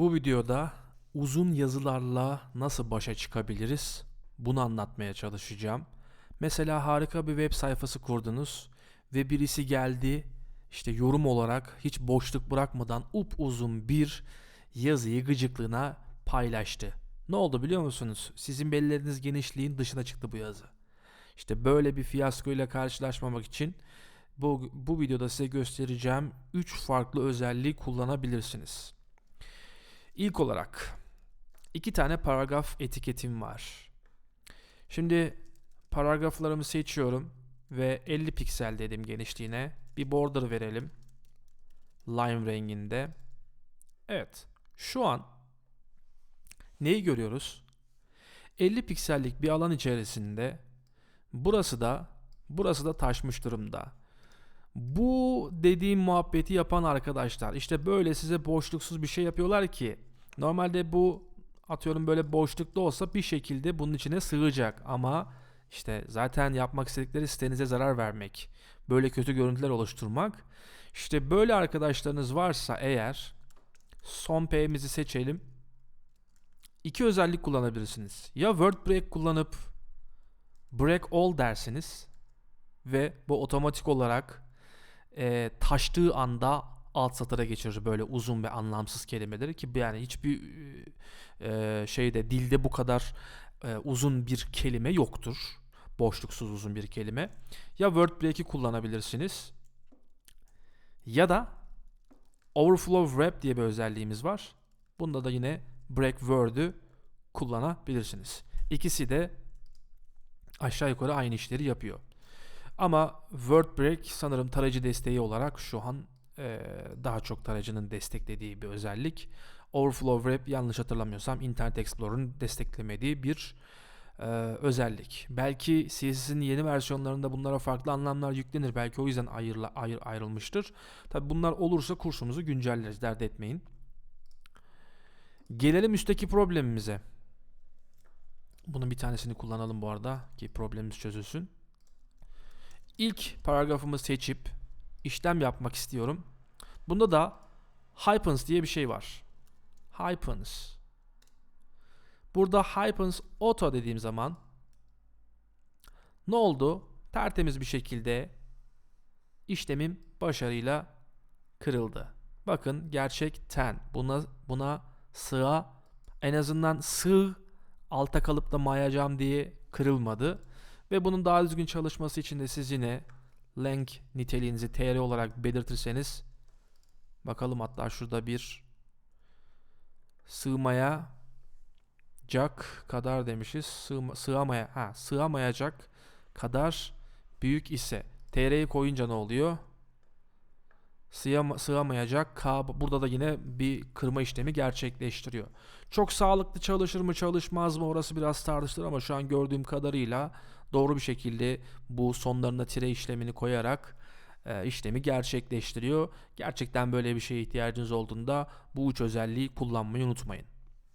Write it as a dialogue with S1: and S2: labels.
S1: Bu videoda uzun yazılarla nasıl başa çıkabiliriz bunu anlatmaya çalışacağım. Mesela harika bir web sayfası kurdunuz ve birisi geldi işte yorum olarak hiç boşluk bırakmadan up uzun bir yazıyı gıcıklığına paylaştı. Ne oldu biliyor musunuz? Sizin belirlediğiniz genişliğin dışına çıktı bu yazı. İşte böyle bir fiyasko ile karşılaşmamak için bu, bu videoda size göstereceğim 3 farklı özelliği kullanabilirsiniz. İlk olarak iki tane paragraf etiketim var. Şimdi paragraflarımı seçiyorum ve 50 piksel dedim genişliğine. Bir border verelim. Lime renginde. Evet. Şu an neyi görüyoruz? 50 piksellik bir alan içerisinde burası da burası da taşmış durumda. Bu dediğim muhabbeti yapan arkadaşlar işte böyle size boşluksuz bir şey yapıyorlar ki normalde bu atıyorum böyle boşlukta olsa bir şekilde bunun içine sığacak ama işte zaten yapmak istedikleri sitenize zarar vermek, böyle kötü görüntüler oluşturmak. İşte böyle arkadaşlarınız varsa eğer son P'mizi seçelim. İki özellik kullanabilirsiniz. Ya word break kullanıp break all dersiniz ve bu otomatik olarak e, taştığı anda alt satıra geçirir böyle uzun ve anlamsız kelimeleri ki yani hiçbir e, şeyde dilde bu kadar e, uzun bir kelime yoktur. Boşluksuz uzun bir kelime. Ya word break'i kullanabilirsiniz ya da overflow wrap diye bir özelliğimiz var. Bunda da yine break word'ü kullanabilirsiniz. İkisi de aşağı yukarı aynı işleri yapıyor. Ama WordBreak sanırım tarayıcı desteği olarak şu an e, daha çok tarayıcının desteklediği bir özellik. Overflow Wrap yanlış hatırlamıyorsam Internet Explorer'ın desteklemediği bir e, özellik. Belki CSS'in yeni versiyonlarında bunlara farklı anlamlar yüklenir. Belki o yüzden ayrıla, ayr, ayrılmıştır. Tabi bunlar olursa kursumuzu güncelleriz. Dert etmeyin. Gelelim üstteki problemimize. Bunun bir tanesini kullanalım bu arada ki problemimiz çözülsün. İlk paragrafımı seçip işlem yapmak istiyorum. Bunda da hyphens diye bir şey var. Hyphens. Burada hyphens auto dediğim zaman ne oldu? Tertemiz bir şekilde işlemim başarıyla kırıldı. Bakın gerçek ten. Buna buna sığa en azından sığ alta kalıp da mayacağım diye kırılmadı. Ve bunun daha düzgün çalışması için de siz yine length niteliğinizi tr olarak belirtirseniz bakalım hatta şurada bir sığmaya jack kadar demişiz. Sığma, sığamaya ha sığamayacak kadar büyük ise tr'yi koyunca ne oluyor? Sığama, sığamayacak K burada da yine bir kırma işlemi gerçekleştiriyor. Çok sağlıklı çalışır mı çalışmaz mı orası biraz tartışılır ama şu an gördüğüm kadarıyla doğru bir şekilde bu sonlarına tire işlemini koyarak e, işlemi gerçekleştiriyor. Gerçekten böyle bir şeye ihtiyacınız olduğunda bu üç özelliği kullanmayı unutmayın.